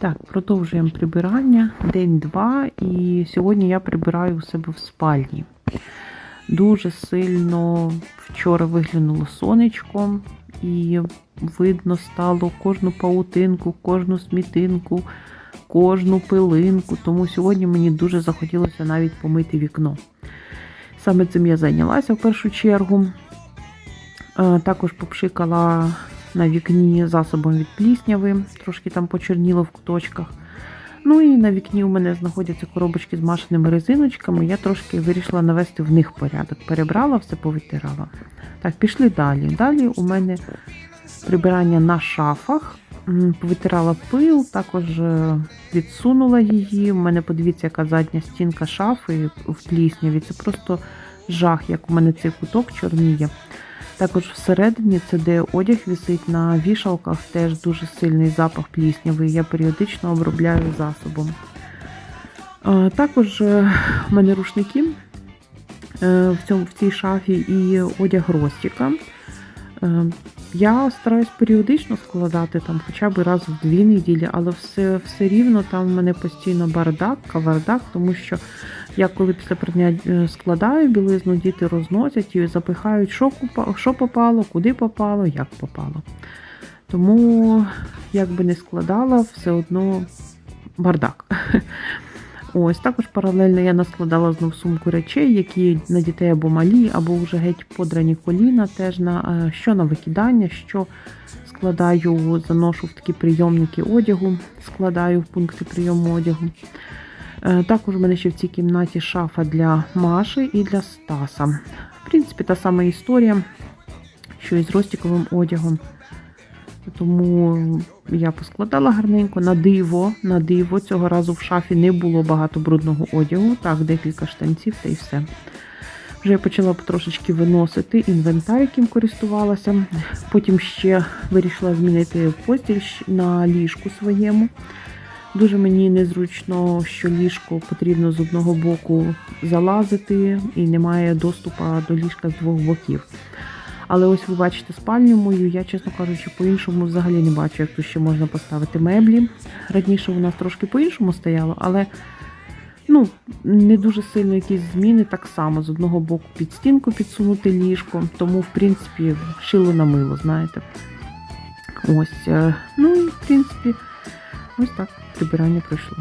Так, продовжуємо прибирання. День-два, і сьогодні я прибираю у себе в спальні. Дуже сильно вчора виглянуло сонечко, і видно стало кожну паутинку, кожну смітинку, кожну пилинку. Тому сьогодні мені дуже захотілося навіть помити вікно. Саме цим я зайнялася в першу чергу. Е, Також попшикала на вікні засобом від плісняви, трошки там почерніло в куточках. Ну і на вікні у мене знаходяться коробочки з машинними резиночками. Я трошки вирішила навести в них порядок. Перебрала, все повитирала. Так, пішли далі. Далі у мене прибирання на шафах. Повитирала пил, також е, відсунула її. У мене подивіться, яка задня стінка шафи в плісняві. Це просто жах, як у мене цей куток чорніє. Також всередині, це де одяг висить на вішалках, теж дуже сильний запах пліснявий. Я періодично обробляю засобом. Також е, в мене рушники е, в, цьому, в цій шафі і одяг Ростіка. Е, Я стараюсь періодично складати там хоча б раз в дві неділі, але все, все рівно там в мене постійно бардак, кавардак, тому що я коли після прання е, складаю білизну, діти розносять і запихають, що, що попало, куди попало, як попало. Тому, як би не складала, все одно бардак. Ось також паралельно я наскладала знов сумку речей, які на дітей або малі, або вже геть подрані коліна, теж на е, що на викидання, що складаю, заношу в такі прийомники одягу, складаю в пункти прийому одягу. Е, Також у мене ще в цій кімнаті шафа для Маші і для Стаса. В принципі, та сама історія, що і з ростіковим одягом. Тому я поскладала гарненько на диво, на диво. Цього разу в шафі не було багато брудного одягу. Так, декілька штанців та й все. Вже я почала потрошечки виносити інвентар, яким користувалася. Потім ще вирішила змінити постіль на ліжку своєму. Дуже мені незручно, що ліжко потрібно з одного боку залазити і немає доступу до ліжка з двох боків. Але ось ви бачите спальню мою, я, чесно кажучи, по-іншому взагалі не бачу, як тут ще можна поставити меблі. Раніше у нас трошки по-іншому стояло, але ну, не дуже сильно якісь зміни так само. З одного боку під стінку підсунути ліжко, тому, в принципі, шило на мило, знаєте. Ось, е, ну в принципі, ось так прибирання пройшло.